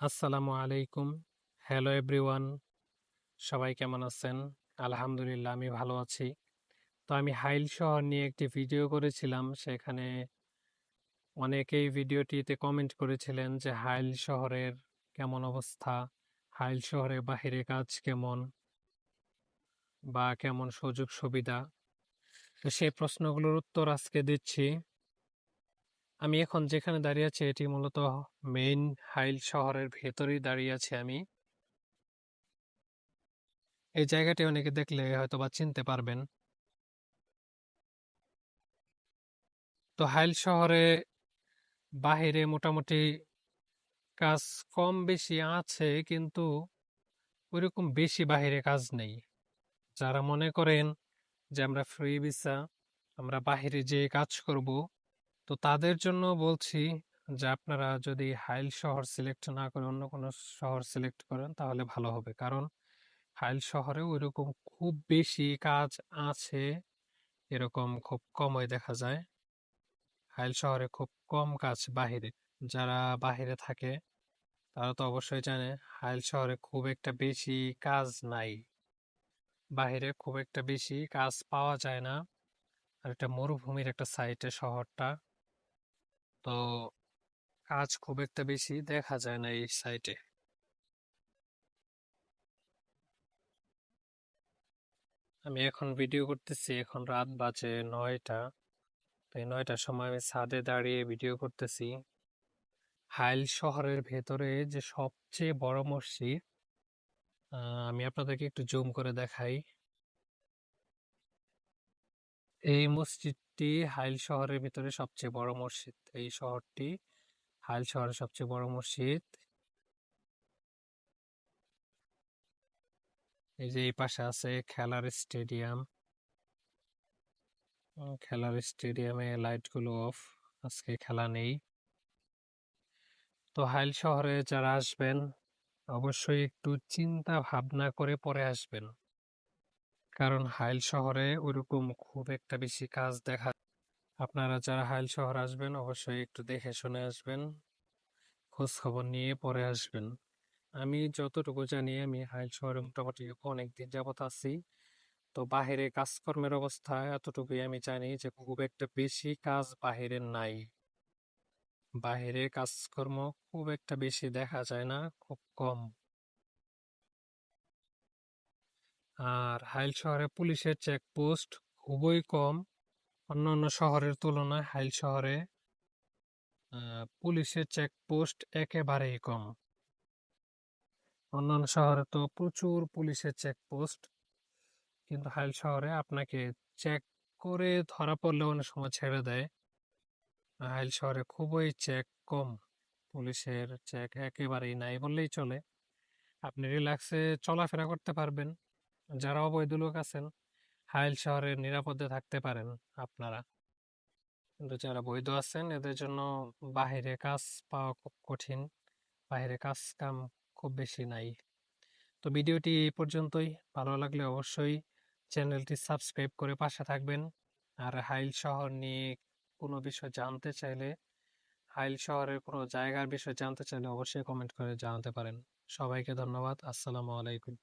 আসসালামু আলাইকুম। Hello everyone সবাই কেমন আছেন? আলহামদুলিল্লাহ, আমি ভালো আছি। তো আমি হাইল শহর নিয়ে একটি ভিডিও করেছিলাম। সেখানে অনেকেই ভিডিওটিতে কমেন্ট করেছিলেন যে হাইল শহরের কেমন অবস্থা? হাইল শহরে বাহিরে কাজ কেমন? বা কেমন সুযোগ সুবিধা তো সেই প্রশ্নগুলোর উত্তর আজকে দিচ্ছি। আমি এখন যেখানে দাঁড়িয়ে আছি, এটি মূলত মেইন হাইল শহরের ভেতরেই দাঁড়িয়ে আছি আমি। এই জায়গাটি অনেকে দেখলে হয়তো বা চিনতে পারবেন। তো হাইল শহরে বাহিরে মোটামুটি কাজ কম বেশি আছে, কিন্তু ওইরকম বেশি বাহিরে কাজ নেই। যারা মনে করেন যে আমরা ফ্রি ভিসা, আমরা বাহিরে যেয়ে কাজ করব তো তাদের জন্য বলছি যে, আপনারা যদি হাইল শহর সিলেক্ট না করে অন্য কোনো শহর সিলেক্ট করেন, তাহলে ভালো হবে। কারণ হাইল শহরে ওইরকম খুব বেশি কাজ আছে, এরকম খুব কমই দেখা যায়। হাইল শহরে খুব কম কাজ বাহিরে। যারা বাহিরে থাকে, তারা তো অবশ্যই জানে, হাইল শহরে খুব একটা বেশি কাজ নাই। বাহিরে খুব একটা বেশি কাজ পাওয়া যায় না। আর এটা মরুভূমির একটা সাইটে শহরটা। তো কাজ খুব একটা বেশি দেখা যায় না এই সাইটে আমি এখন ভিডিও করতেছি, এখন রাত বাজে নয়টা। এই নয়টার সময় আমি ছাদে দাঁড়িয়ে ভিডিও করতেছি। হাইল শহরের ভেতরে যে সবচেয়ে বড় মসজিদ আমি আপনাদেরকে একটু জুম করে দেখাই। এই মসজিদটি হাইল শহরের ভিতরে সবচেয়ে বড় মসজিদ। এই শহরটি হাইল শহরের সবচেয়ে বড় মসজিদ। এই যে এই পাশে আছে খেলার স্টেডিয়াম। খেলার স্টেডিয়ামে লাইটগুলো অফ, আজকে খেলা নেই। তো হাইল শহরে যারা আসবেন, অবশ্যই একটু চিন্তা ভাবনা করে পরে আসবেন। কারণ হাইল শহরে ওরকম খুব একটা বেশি কাজ দেখা আপনারা যারা হাইল শহর আসবেন, অবশ্যই একটু দেখে শুনে আসবেন খোঁজ খবর নিয়ে পরে আসবেন। আমি যতটুকু জানি, আমি হাইল শহরে মোটামুটি অনেক দিন যাবত আছি। তো বাহিরে কাজকর্মের অবস্থা এতটুকুই আমি জানি যে, খুব একটা বেশি কাজ বাহিরে নাই। বাহিরে কাজকর্ম খুব একটা বেশি দেখা যায় না, খুব কম। আর হাইল শহরে পুলিশের চেকপোস্ট খুবই কম। অন্যান্য শহরের তুলনায় হাইল শহরে পুলিশের চেকপোস্ট একেবারেই কম। অন্যান্য শহরে তো প্রচুর পুলিশের চেকপোস্ট কিন্তু হাইল শহরে আপনাকে চেক করে ধরা পড়লে অনেক সময় ছেড়ে দেয়। হাইল শহরে খুবই চেক কম, পুলিশের চেক একেবারেই নাই বললেই চলে। আপনি রিল্যাক্সে চলাফেরা করতে পারবেন। যারা অবৈধ লোক আছেন, হাইল শহরে নিরাপদে থাকতে পারেন আপনারা। কিন্তু যারা বৈধ আছেন, এদের জন্য বাহিরে কাজ পাওয়া খুব কঠিন। বাইরে কাজ কাম খুব বেশি নাই। তো ভিডিওটি এই পর্যন্তই। ভালো লাগলে অবশ্যই চ্যানেলটি সাবস্ক্রাইব করে পাশে থাকবেন। আর হাইল শহর নিয়ে কোনো বিষয় জানতে চাইলে, হাইল শহরের কোনো জায়গার বিষয় জানতে চাইলে অবশ্যই কমেন্ট করে জানাতে পারেন। সবাইকে ধন্যবাদ। আসসালামু আলাইকুম।